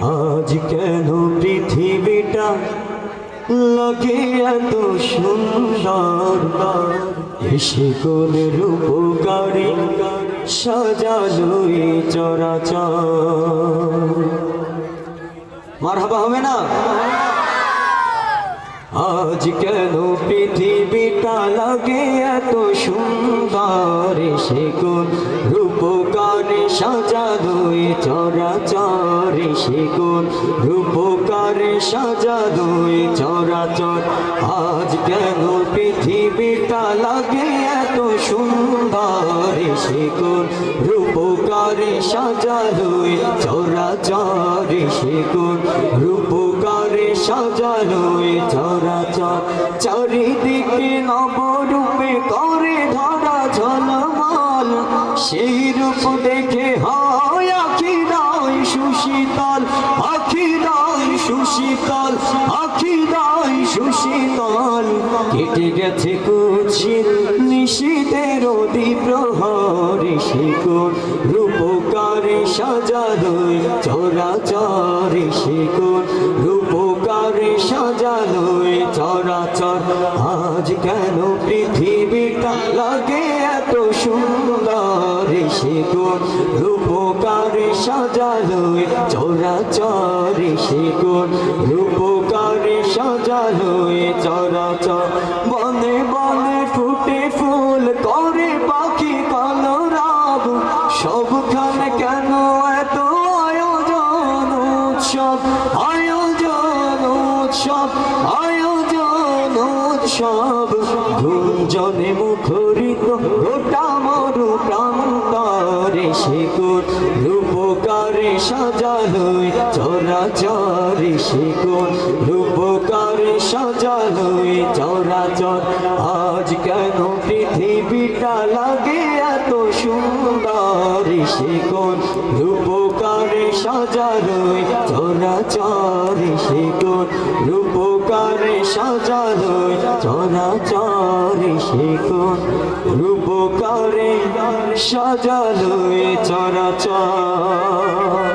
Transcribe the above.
আজ কেন পৃথিবীটা লাগে এত সুন্দর? এসে কোন রূপকারী সাজালো চরাচর। মারহাবা হবে না? আজ কেন পৃথিবীটা লাগে এত সুন্দর? সে কোন রূপকারে সাজানো এ চরাচর সে কোন রূপকারে সাজানো এ চরাচর আজ কেন পৃথিবীটা লাগে এত সুন্দর সে কোন রূপকারে সাজানো এ চরাচর সে কোন রূপকারে সাজানো এ চরাচর চারিদিকে নবরূপে করে ধরা ঝলমল, সেই রূপ দেখে সুশীতল, আখিরাই সুশীতল। কেটে গেছে কুচিত নিশীতের প্রহরে শিকড়। রূপকারে সাজালোয় চরাচরে শিকড়। রূপকারে সাজালোয় চরাচর। আজ কেন পৃথিবীটা লাগে এত সুন্দর শিকড়? রূপকারে সাজালোয় চরাচরে শিকড় রূপকারে সাজালোয় চরাচর। বনে বনে ফুটে ফুল করে পাখি কলরাব সবখানে কেন এত আয়োজন উৎসব? আয়োজন উৎসব আয়োজন উৎসব। গুঞ্জনে মুখরিত সাজালোয় চরাচরে শিকুর রূপকারে সাজালোয় চরাচর আজ কেন পৃথিবীটা লাগে এত সুন্দর? শিকুর রূপকারে সাজালোয় চরাচর শিকুর রূপকারে সাজালোয় চরাচর শিকুর রূপকারে সাজালোয় চরাচর